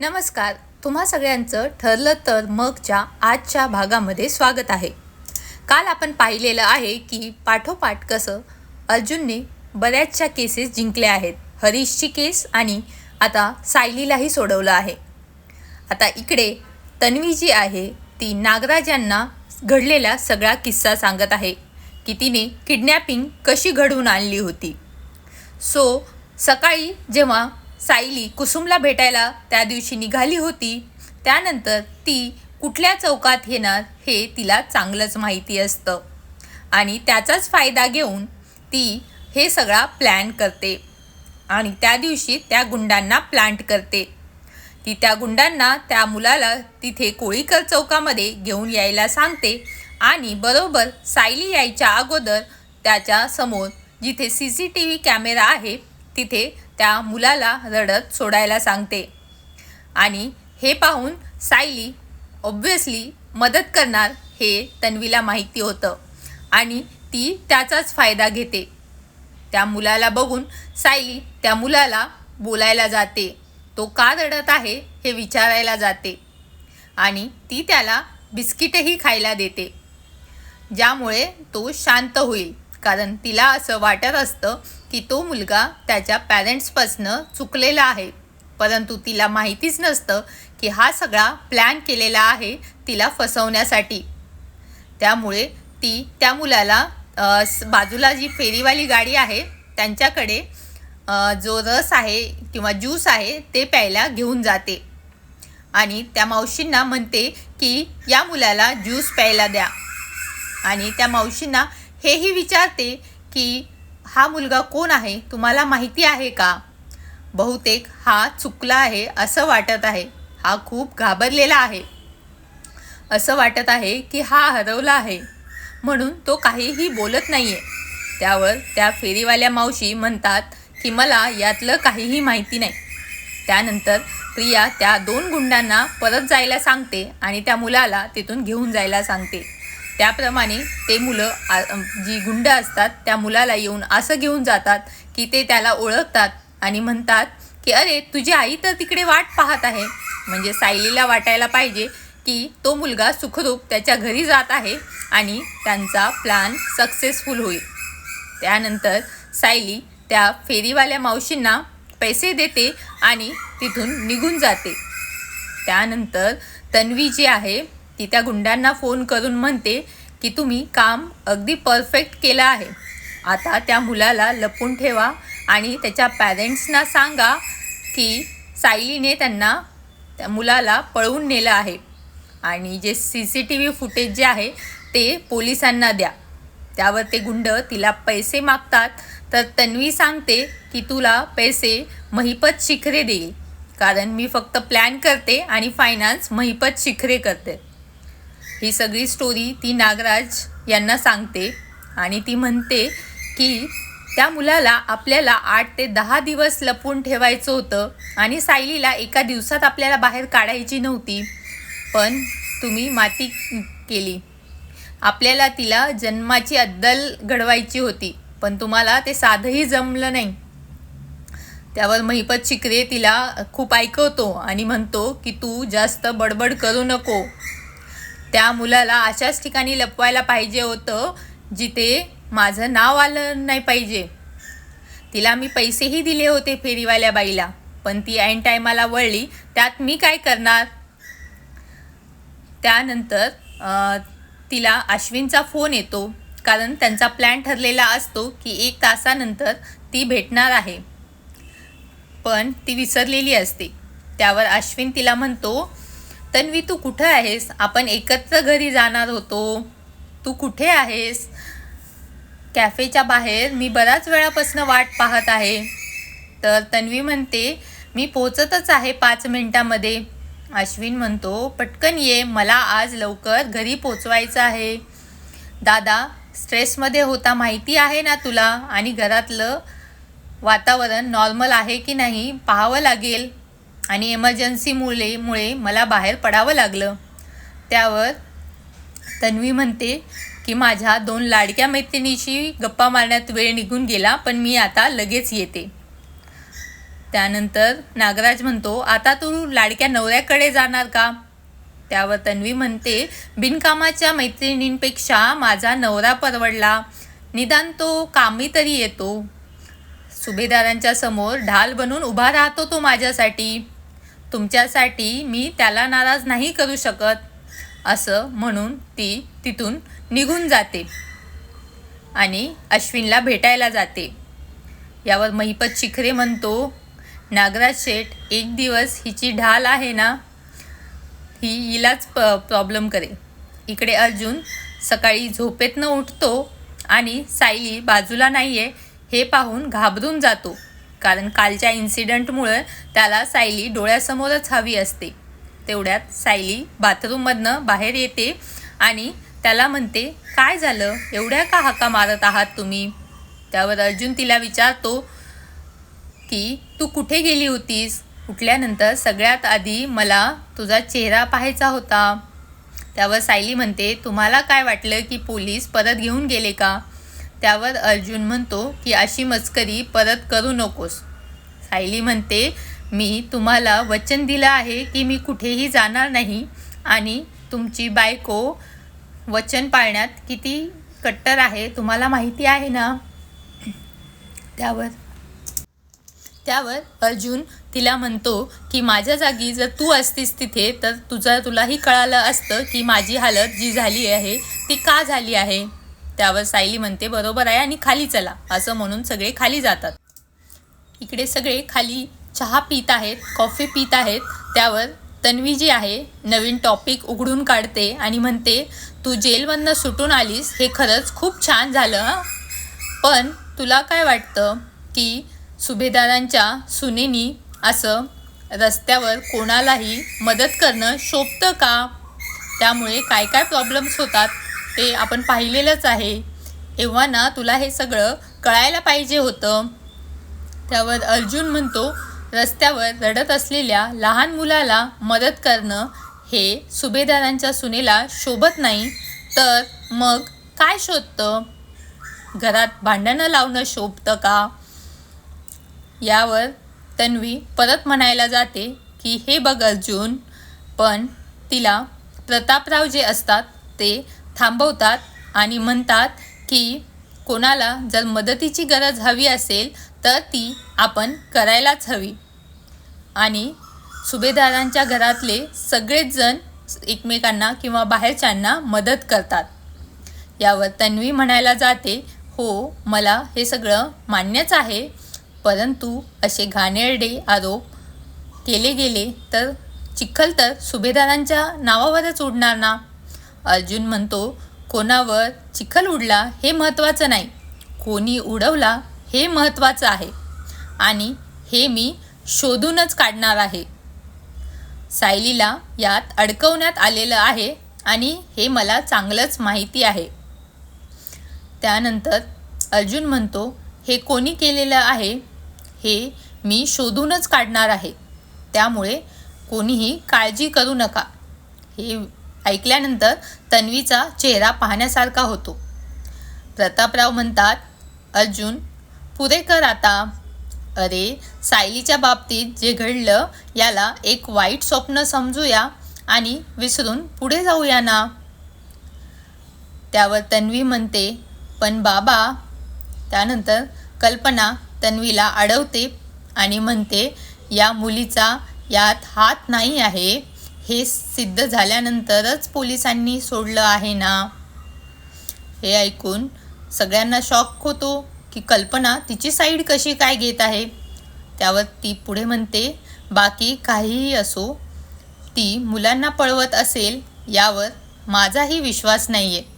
नमस्कार तुम्हा सगळ्यांचं ठरलं तर मगच्या आजच्या भागामध्ये स्वागत आहे. काल आपण पाहिलेलं आहे की पाठोपाठ कसं अर्जुनने बऱ्याचशा केसेस जिंकल्या आहेत. हरीशची केस आणि आता सायलीलाही सोडवलं आहे. आता इकडे तन्वी जी आहे ती नागराज यांना घडलेला सगळा किस्सा सांगत आहे की तिने किडनॅपिंग कशी घडवून आणली होती. सो सकाळी जेव्हा सायली कुसुमला भेटायला त्या दिवशी निघाली होती. त्यानंतर ती कुठल्या चौकात येणार हे तिला चांगलंच माहिती असतं. आणि त्याचाच फायदा घेऊन ती हे सगळा प्लॅन करते. आणि त्या दिवशी त्या गुंडांना प्लांट करते. ती त्या गुंडांना त्या मुलाला तिथे कोळीकर चौकामध्ये घेऊन यायला सांगते. आणि बरोबर सायली यायच्या अगोदर त्याच्यासमोर जिथे C C T V camera आहे तिथे त्या मुलाला रडत सोडायला सांगते. आणि हे पाहून सायली ऑब्व्हियसली मदत करणार हे तन्वीला माहिती होतं. आणि ती त्याचाच फायदा घेते. त्या मुलाला बघून सायली त्या मुलाला बोलायला जाते. तो का रडत आहे हे विचारायला जाते. आणि ती त्याला बिस्किटही खायला देते. ज्यामुळे तो शांत होईल. कारण तिला असं वाटत असतं की तो मुलगा त्याच्या पॅरेंट्सपासनं चुकलेला आहे. परंतु तिला माहितीच नसतं की हा सगळा प्लॅन केलेला आहे तिला फसवण्यासाठी. त्यामुळे ती त्या मुलाला बाजूला जी फेरीवाली गाडी आहे त्यांच्याकडे जो रस आहे किंवा ज्यूस आहे ते प्यायला घेऊन जाते. आणि त्या मावशींना म्हणते की या मुलाला ज्यूस प्यायला द्या. आणि त्या मावशींना हेही विचारते की हा मुलगा कोण आहे? तुम्हाला माहिती आहे का? बहुतेक हा चुकला आहे असं वाटत आहे. हा खूप घाबरलेला आहे. असं वाटत आहे की हा हरवला आहे. म्हणून तो काहीही बोलत नाही आहे त्यावर त्या फेरीवाल्या मावशी म्हणतात की मला यातलं काहीही माहिती नाही. त्यानंतर प्रिया त्या दोन गुंडांना परत जायला सांगते आणि त्या मुलाला तिथून घेऊन जायला सांगते. त्याप्रमाणे ते मुलं आ- जी गुंड असतात त्या मुलाला येऊन असं घेऊन जातात की ते त्याला ओळखतात आणि म्हणतात की अरे तुझी आई तर तिकडे वाट पाहत आहे. म्हणजे सायलीला वाटायला पाहिजे की तो मुलगा सुखरूप त्याच्या घरी जात आहे आणि त्यांचा प्लॅन सक्सेसफुल होईल. त्यानंतर सायली त्या फेरीवाल्या मावशींना पैसे देते आणि तिथून निघून जाते. त्यानंतर तन्वी जी आहे ती त्या गुंडांना फोन करून म्हणते की तुम्ही काम अगदी परफेक्ट केलं आहे. आता त्या मुलाला लपून ठेवा आणि त्याच्या पॅरेंट्सना सांगा की सायलीने त्यांना त्या मुलाला पळवून नेलं आहे. आणि जे C C T V footage जे आहे ते पोलिसांना द्या. त्यावर ते गुंड तिला पैसे मागतात. तर तन्वी सांगते की तुला पैसे महिपत शिखरे देईल. कारण मी फक्त प्लॅन करते आणि फायनान्स महिपत शिखरे करते. ही सगळी स्टोरी ती नागराज यांना सांगते आणि ती म्हणते की त्या मुलाला आपल्याला आठ ते दहा दिवस लपून ठेवायचं होतं आणि सायलीला एका दिवसात आपल्याला बाहेर काढायची नव्हती. पण तुम्ही माती केली. आपल्याला तिला जन्माची अद्दल घडवायची होती पण तुम्हाला ते साधंही जमलं नाही. त्यावर महिपत शिकरे तिला खूप ऐकवतो आणि म्हणतो की तू जास्त बडबड करू नको. त्या मुलाला अशाच ठिकाणी लपवायला पाहिजे होतं जिथे माझं नाव आलं नाही पाहिजे. तिला मी पैसेही दिले होते फेरीवाल्या बाईला पण ती ऐन टायमाला वळली त्यात मी काय करणार? त्यानंतर तिला अश्विनचा फोन येतो कारण त्यांचा प्लॅन ठरलेला असतो की एक तासानंतर ती भेटणार आहे. पण ती विसरलेली असते. त्यावर अश्विन तिला म्हणतो तन्वी तू कुठं आहेस? आपण एकत्र घरी जाणार होतो. तू कुठे आहेस? कॅफेच्या बाहेर मी बऱ्याच वेळापासून वाट पाहत आहे. तर तन्वी म्हणते मी पोचतच आहे पाच मिनटामध्ये. अश्विन म्हणतो पटकन ये मला आज लवकर घरी पोचवायचं आहे. दादा स्ट्रेसमध्ये होता माहिती आहे ना तुला? आणि घरातलं वातावरण नॉर्मल आहे की नाही? पाहावं लागेल. आणि एमर्जन्सीमुळे मुळे मला बाहेर पडावं लागलं. त्यावर तन्वी म्हणते की माझ्या दोन लाडक्या मैत्रिणीशी गप्पा मारण्यात वेळ निघून गेला पण मी आता लगेच येते. त्यानंतर नागराज म्हणतो आता तू लाडक्या नवऱ्याकडे जाणार का? त्यावर तन्वी म्हणते बिनकामाच्या मैत्रिणींपेक्षा माझा नवरा परवडला. निदान तो कामी तरी येतो. सुभेदारांच्या समोर ढाल बनून उभा राहतो तो माझ्यासाठी. तुमच्यासाठी मी त्याला नाराज नाही करू शकत असं म्हणून ती तिथून निघून जाते आणि अश्विनला भेटायला जाते. यावर महिपत शिखरे म्हणतो नागराज शेठ एक दिवस हिची ढाल आहे ना ही हिलाच प प्रॉब्लेम करे इकडे अर्जुन सकाळी झोपेतनं उठतो आणि सायली बाजूला नाही आहे हे पाहून घाबरून जातो. कारण कालच्या इन्सिडंटमुळं त्याला सायली डोळ्यासमोरच हवी असते. तेवढ्यात सायली बाथरूममधनं बाहेर येते आणि त्याला म्हणते काय झालं? एवढ्या का हाका मारत आहात तुम्ही? त्यावर अर्जुन तिला विचारतो की तू कुठे गेली होतीस? उठल्यानंतर सगळ्यात आधी मला तुझा चेहरा पाहायचा होता. त्यावर सायली म्हणते तुम्हाला काय वाटलं की पोलीस परत घेऊन गेले का? त्यावर अर्जुन म्हणतो की अशी मस्करी परत करू नकोस. सायली म्हणते मी तुम्हाला वचन दिलं आहे की मी कुठेही जाणार नाही आणि तुमची बायको वचन पाळण्यात किती कट्टर आहे तुम्हाला माहिती आहे ना? त्यावर त्यावर अर्जुन तिला म्हणतो की माझ्या जागी जर तू असतीस तिथे तर तुझं तुलाही कळालं असतं की माझी हालत जी झाली आहे ती का झाली आहे? त्यावर सायली म्हणते बरोबर आहे आणि खाली चला असं म्हणून सगळे खाली जातात. इकडे सगळे खाली चहा पित आहेत कॉफी पित आहेत. त्यावर तन्वी जी आहे नवीन टॉपिक उघडून काढते आणि म्हणते तू जेलमधनं सुटून आलीस हे खरंच खूप छान झालं पण तुला काय वाटतं की सुभेदारांच्या सुनेनी असं रस्त्यावर कोणालाही मदत करणं शोभतं का? त्यामुळे काय काय प्रॉब्लेम्स होतात? ते आपण पाहिलेलंच आहे. एव्हा ना तुला हे सगळं कळायला पाहिजे होतं. त्यावर अर्जुन म्हणतो रस्त्यावर रडत असलेल्या लहान मुलाला मदत करणं हे सुभेदारांच्या सुनेला शोभत नाही. तर मग काय शोधतं? घरात भांडणं लावणं शोभतं का? यावर तन्वी परत म्हणायला जाते की हे बघ अर्जुन पण तिला प्रतापराव जे असतात ते थांबवतात आणि म्हणतात की कोणाला जर मदतीची गरज हवी असेल तर ती आपण करायलाच हवी. आणि सुभेदारांच्या घरातले सगळेच जण एकमेकांना किंवा बाहेरच्यांना मदत करतात. यावर तन्वी म्हणायला जाते हो मला हे सगळं मान्यच आहे परंतु असे घाणेरडे आरोप केले गेले तर चिखल तर सुभेदारांच्या नावावरच उडणार ना? अर्जुन म्हणतो कोणावर चिखल उडला हे महत्त्वाचं नाही. कोणी उडवला हे महत्त्वाचं आहे. आणि हे मी शोधूनच काढणार आहे. सायलीला यात अडकवण्यात आलेलं आहे आणि हे मला चांगलंच माहिती आहे. त्यानंतर अर्जुन म्हणतो हे कोणी केलेलं आहे? हे मी शोधूनच काढणार आहे. त्यामुळे कोणीही काळजी करू नका. हे ऐकल्यानंतर तन्वीचा चेहरा पाहण्यासारखा होतो. प्रतापराव म्हणतात अर्जुन पुरे कर आता. अरे सायलीच्या बाबतीत जे घडलं याला एक वाईट स्वप्न समजूया आणि विसरून पुढे जाऊया ना. त्यावर तन्वी म्हणते पण बाबा त्यानंतर कल्पना तन्वीला अडवते आणि म्हणते या मुलीचा यात हात नाही आहे. हे सिद्ध झाल्यानंतरच पोलिसांनी सोडलं आहे ना? हे ऐकून सगळ्यांना शॉक होतो की कल्पना तिची साईड कशी काय घेत आहे? त्यावर ती पुढे म्हणते बाकी काहीही असो ती मुलांना पळवत असेल यावर माझाही विश्वास नाही आहे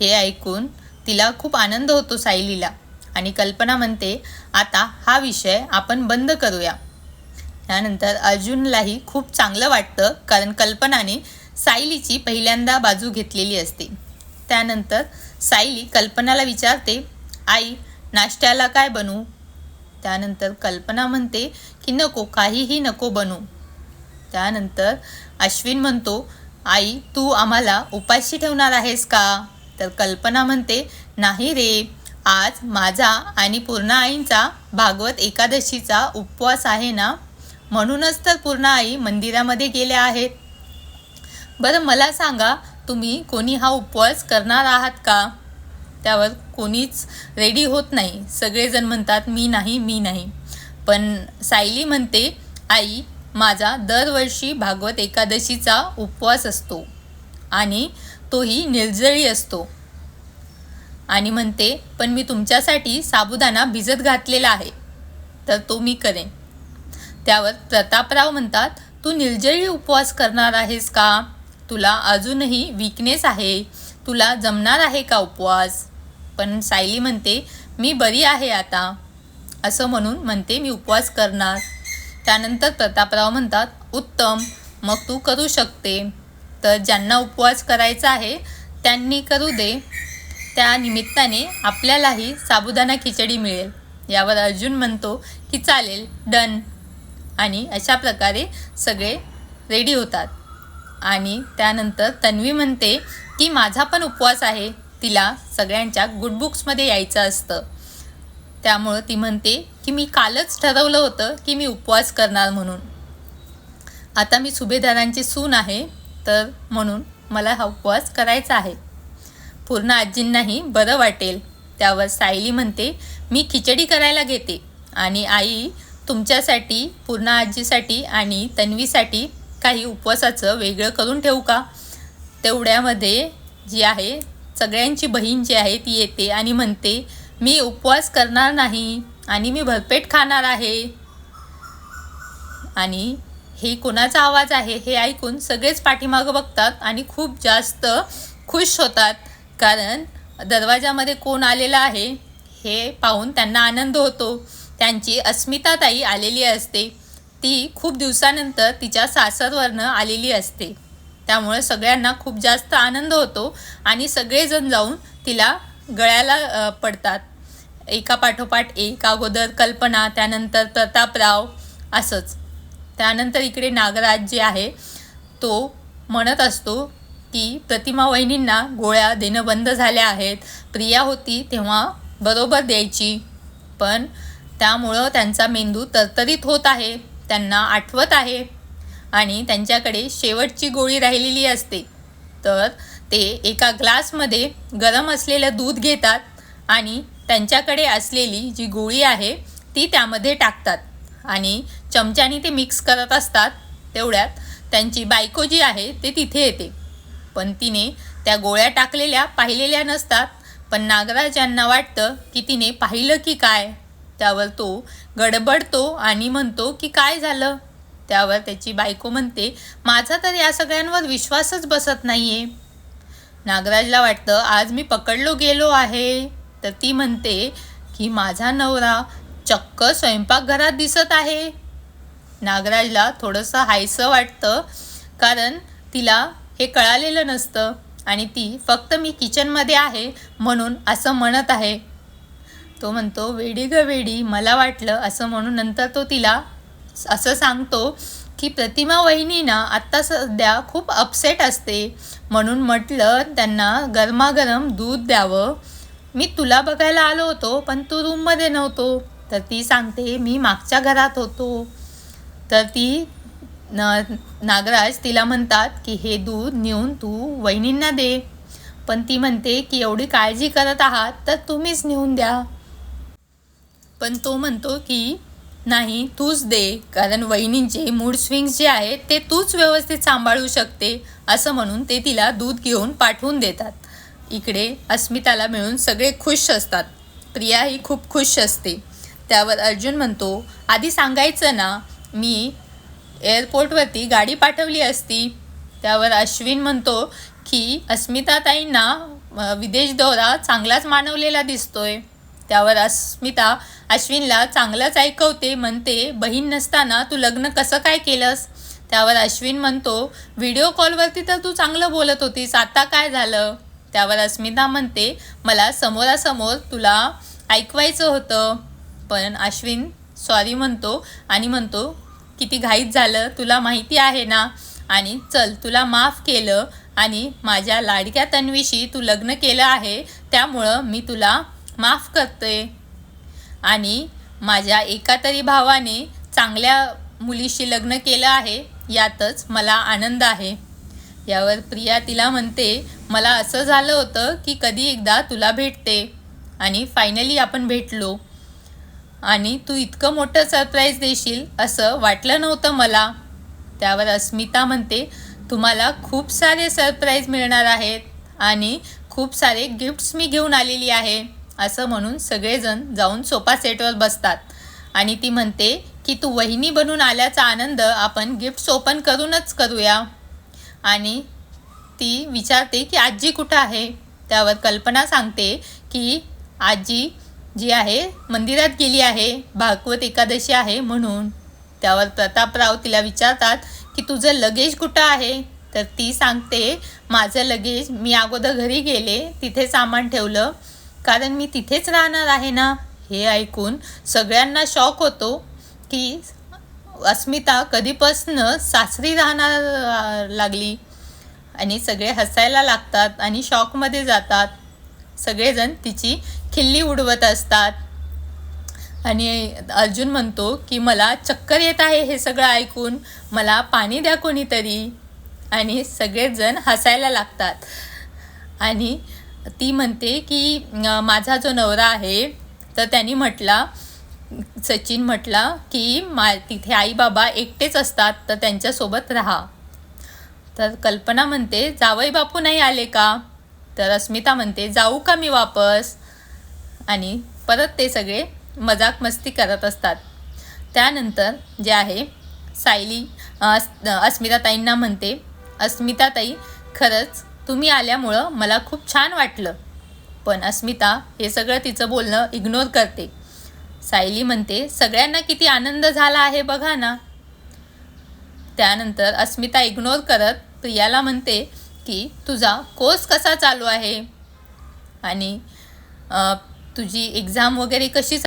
हे ऐकून तिला खूप आनंद होतो सायलीला आणि कल्पना म्हणते आता हा विषय आपण बंद करूया. त्यानंतर अर्जुनलाही खूप चांगलं वाटतं कारण कल्पनाने सायलीची पहिल्यांदा बाजू घेतलेली असते. त्यानंतर सायली कल्पनाला विचारते आई नाश्त्याला काय बनवू? त्यानंतर कल्पना म्हणते की नको काहीही नको बनू त्यानंतर अश्विन म्हणतो आई तू आम्हाला उपाशी ठेवणार आहेस का? तर कल्पना म्हणते नाही रे आज माझा आणि पूर्णा आईंचा भागवत एकादशीचा उपवास आहे ना म्हणूनच तर पूर्ण आई मंदिरामध्ये गेल्या आहेत. बरं मला सांगा तुम्ही कोणी हा उपवास करणार आहात का? त्यावर कोणीच रेडी होत नाही. सगळेजण म्हणतात मी नाही मी नाही. पण सायली म्हणते आई माझा दरवर्षी भागवत एकादशीचा उपवास असतो आणि तोही निर्जळी असतो. आणि म्हणते पण मी तुमच्यासाठी साबुदाणा भिजत घातलेला आहे. तर तो मी करेन. त्यावर प्रतापराव म्हणतात तू निर्जळी उपवास करणार आहेस का? तुला अजूनही विकनेस आहे. तुला जमणार आहे का उपवास? पण सायली म्हणते मी बरी आहे आता. असं म्हणून म्हणते मी उपवास करणार. त्यानंतर प्रतापराव म्हणतात उत्तम मग तू करू शकते. तर ज्यांना उपवास करायचा आहे त्यांनी करू दे. त्या निमित्ताने आपल्यालाही साबुदाणा खिचडी मिळेल. यावर अर्जुन म्हणतो की चालेल डन. आणि अशा प्रकारे सगळे रेडी होतात. आणि त्यानंतर तन्वी म्हणते की माझा पण उपवास आहे. तिला सगळ्यांच्या गुड बुक्समध्ये यायचं असतं. त्यामुळं ती म्हणते की मी कालच ठरवलं होतं की मी उपवास करणार म्हणून. आता मी सुभेदारांची सून आहे तर म्हणून मला हा उपवास करायचा आहे. पूर्ण आजींनाही बरं वाटेल. त्यावर सायली म्हणते मी खिचडी करायला घेते आणि आई तुमच्यासाठी पूर्ण आजीसाठी आणि तन्वीसाठी काही उपवासाचं वेगळं करून ठेवू का? तेवढ्यामध्ये जी आहे सगळ्यांची बहीण जी आहे ती येते आणि म्हणते मी उपवास करणार नाही आणि मी भरपेट खाणार आहे. आणि हे कोणाचा आवाज आहे हे ऐकून सगळेच पाठीमागं बघतात आणि खूप जास्त खुश होतात. कारण दरवाजामध्ये कोण आलेलं आहे हे पाहून त्यांना आनंद होतो. त्यांची अस्मिताताई आलेली असते. ती खूप दिवसानंतर तिच्या सासरवरनं आलेली असते. त्यामुळे सगळ्यांना खूप जास्त आनंद होतो आणि सगळेजण जाऊन तिला गळ्याला पडतात. एका पाठोपाठ एक अगोदर कल्पना त्यानंतर प्रतापराव असंच. त्यानंतर इकडे नागराज जे आहे तो म्हणत असतो की प्रतिमा वहिनींना गोळ्या देणं बंद झाल्या आहेत. प्रिया होती तेव्हा बरोबर द्यायची. पण त्यामुळं त्यांचा मेंदू तरतरीत होत आहे त्यांना आठवत आहे आणि त्यांच्याकडे शेवटची गोळी राहिलेली असते. तर ते एका ग्लासमध्ये गरम असलेलं दूध घेतात आणि त्यांच्याकडे असलेली जी गोळी आहे ती त्यामध्ये टाकतात आणि चमच्याने ते मिक्स करत असतात. तेवढ्यात त्यांची बायको जी आहे ते तिथे येते. पण तिने त्या गोळ्या टाकलेल्या पाहिलेल्या नसतात. पण नागराज यांना वाटतं की तिने पाहिलं की काय. त्यावर तो गडबडतो आणि म्हणतो की काय झालं? त्यावर त्याची बायको म्हणते माझा तर या सगळ्यांवर विश्वासच बसत नाही आहे नागराजला वाटतं आज मी पकडलो गेलो आहे. तर ती म्हणते की माझा नवरा चक्क स्वयंपाकघरात दिसत आहे. नागराजला थोडंसं हायसं वाटतं कारण तिला हे कळालेलं नसतं आणि ती फक्त मी किचनमध्ये आहे म्हणून असं म्हणत आहे. तो म्हणतो वेडी ग वेडी मला वाटलं असं म्हणून नंतर तो तिला असं सांगतो की प्रतिमा वहिनी ना आत्ता सध्या खूप अपसेट असते. म्हणून म्हटलं त्यांना गरमागरम दूध द्यावं. मी तुला बघायला आलो होतो पण तू रूममध्ये नव्हतो तर ती सांगते मी मागच्या घरात होतो तर ती न नागराज तिला म्हणतात की हे दूध नेऊन तू वहिनींना दे. पण ती म्हणते की एवढी काळजी करत आहात तर तुम्हीच नेऊन द्या. पण तो म्हणतो की नाही तूच दे कारण वहिनींचे मूड स्विंग्स जे आहेत ते तूच व्यवस्थित सांभाळू शकते असं म्हणून ते तिला दूध घेऊन पाठवून देतात. इकडे अस्मिताला मिळून सगळे खुश असतात. प्रिया ही खूप खुश असते. त्यावर अर्जुन म्हणतो आधी सांगायचं ना मी एअरपोर्टवरती गाडी पाठवली असती. त्यावर अश्विन म्हणतो की अस्मिताताईंना विदेश दौरा चांगलाच मानवलेला दिसतोय. त्यावर अस्मिता अश्विनला चांगलंच ऐकवते म्हणते बहीण नसताना तू लग्न कसं काय केलंस? त्यावर अश्विन म्हणतो व्हिडिओ कॉलवरती तर तू चांगलं बोलत होतीस आता काय झालं? त्यावर अस्मिता म्हणते मला समोरासमोर तुला ऐकवायचं होतं. पण अश्विन सॉरी म्हणतो आणि म्हणतो किती घाईत झालं तुला माहिती आहे ना? आणि चल तुला माफ केलं आणि माझ्या लाडक्या तन्वीशी तू लग्न केलं आहे त्यामुळं मी तुला माफ करते. आणि माझ्या एका तरी भावाने चांगल्या मुलीशी लग्न केलं आहे यातच मला आनंद आहे. यावर प्रिया तिला म्हणते मला असं झालं होतं की कधी एकदा तुला भेटते आणि फायनली आपण भेटलो. आणि तू इतकं मोठं सरप्राईज देशील असं वाटलं नव्हतं मला. त्यावर अस्मिता म्हणते तुम्हाला खूप सारे सरप्राईज मिळणार आहेत आणि खूप सारे गिफ्ट्स मी घेऊन आलेली आहे. असं म्हणून सगळेजण जाऊन सोफा सेटवर बसतात. आणि ती म्हणते की तू वहिनी बनून आल्याचा आनंद आपण गिफ्ट्स ओपन करूनच करूया. आणि ती विचारते की आजी कुठं आहे? त्यावर कल्पना सांगते की आजी जी आहे मंदिरात गेली आहे भागवत एकादशी आहे म्हणून. त्यावर प्रतापराव तिला विचारतात की तुझं लगेज कुठं आहे? तर ती सांगते माझं लगेज मी अगोदर घरी गेले तिथे सामान ठेवलं कारण मी तिथेच राहणार आहे ना? हे ऐकून सगळ्यांना शॉक होतो की अस्मिता कधीपासनं सासरी राहणार लागली. आणि सगळे हसायला लागतात आणि शॉकमध्ये जातात. सगळेजण तिची खिल्ली उडवत असतात. आणि अर्जुन म्हणतो की मला चक्कर येत आहे हे सगळं ऐकून. मला पाणी द्या कोणीतरी. आणि सगळेजण हसायला लागतात. आणि ती म्हणते की माझा जो नवरा आहे तर त्यांनी म्हटला सचिन म्हटला की मा तिथे आई बाबा एकटेच असतात तर त्यांच्यासोबत राहा. तर कल्पना म्हणते जावई बापू नाही आले का? तर अस्मिता म्हणते जाऊ का मी वापस? आणि परत ते सगळे मजाक मस्ती करत असतात. त्यानंतर जे आहे सायली अस्मिताताईंना म्हणते अस्मिताताई खरंच तुम्ही आल्यामुळं मला खूप छान वाटलं. पण अस्मिता हे सगळं तिचं बोलणं इग्नोर करते. सायली म्हणते सगळ्यांना किती आनंद झाला आहे बघा ना. त्यानंतर अस्मिता इग्नोर करत प्रियाला म्हणते की तुझा कोर्स कसा चालू आहे? आणि तुझी एक्झाम वगैरे कशी